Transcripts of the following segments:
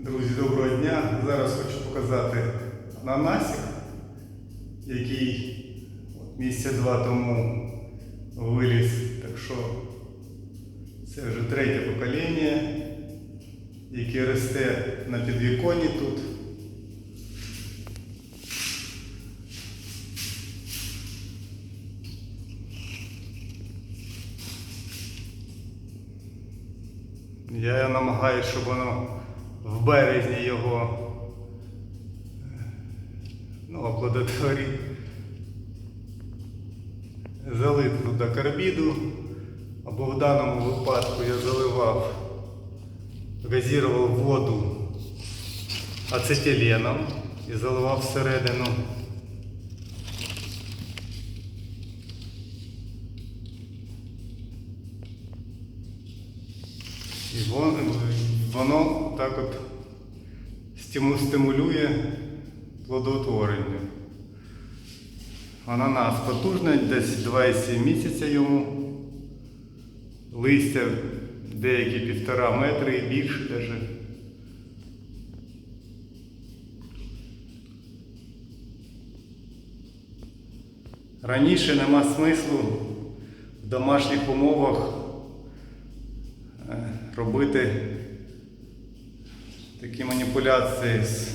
Друзі, доброго дня! Зараз хочу показати ананасик, який місяця два тому виліз. Так що це вже третє покоління, яке росте на підвіконні тут. Я намагаюся, щоб воно в березні його е, ну, оплодотворити. Залити туди карбіду, або в даному випадку я заливав, газірував воду ацетиленом і заливав всередину. І воно, воно так от стиму- стимулює плодоутворення. Ананас потужний, десь 2,7 місяця йому. Листя деякі півтора метри і більше даже. Раніше нема смислу в домашніх умовах е, робити такі маніпуляції з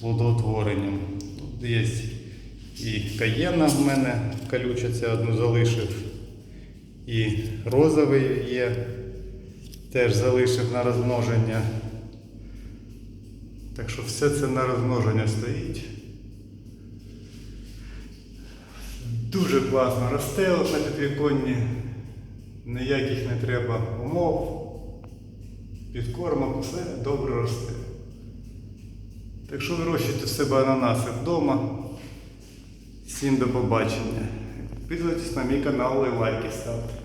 плодоутворенням. Тут є і каєна в мене колюча, це одну залишив. І розовий є, теж залишив на розмноження. Так що все це на розмноження стоїть. Дуже класно росте на підвіконні. Ніяких не треба умов. Підкормок, все добре росте. Так що вирощуйте себе ананаси вдома. Всім до побачення. Підписуйтесь на мій канал і лайки ставте.